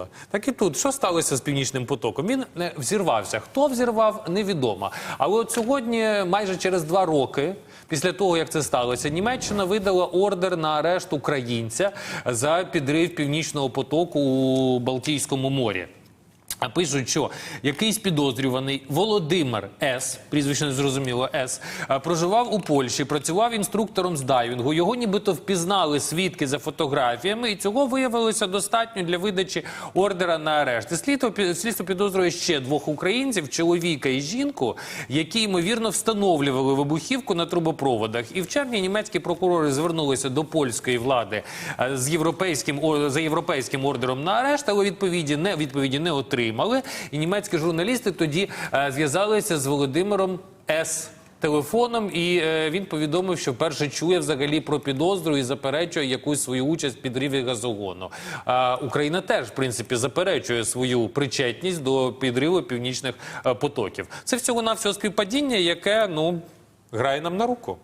зрозуміло. Так і тут, що сталося з північним потоком? Він не взірвався. Хто взірвав, невідомо. Але от сьогодні, майже через два роки, після того як це сталося, Німеччина видала ордер на арешт українця за підрив північного потоку у Балтійському морі. А пишуть, що якийсь підозрюваний Володимир С, прізвище не зрозуміло С, проживав у Польщі, працював інструктором з дайвінгу. Його нібито впізнали свідки за фотографіями, і цього виявилося достатньо для видачі ордера на арешт. І слідство, слідство підозрює ще двох українців, чоловіка і жінку, які ймовірно встановлювали вибухівку на трубопроводах. І в червні німецькі прокурори звернулися до польської влади з європейським за європейським ордером на арешт, але відповіді не відповіді не отримали. І німецькі журналісти тоді е, зв'язалися з Володимиром С. Телефоном, і е, він повідомив, що вперше чує взагалі про підозру і заперечує якусь свою участь в підриві газогону. А Україна теж, в принципі, заперечує свою причетність до підриву північних е, потоків. Це всього навсього співпадіння, яке ну грає нам на руку.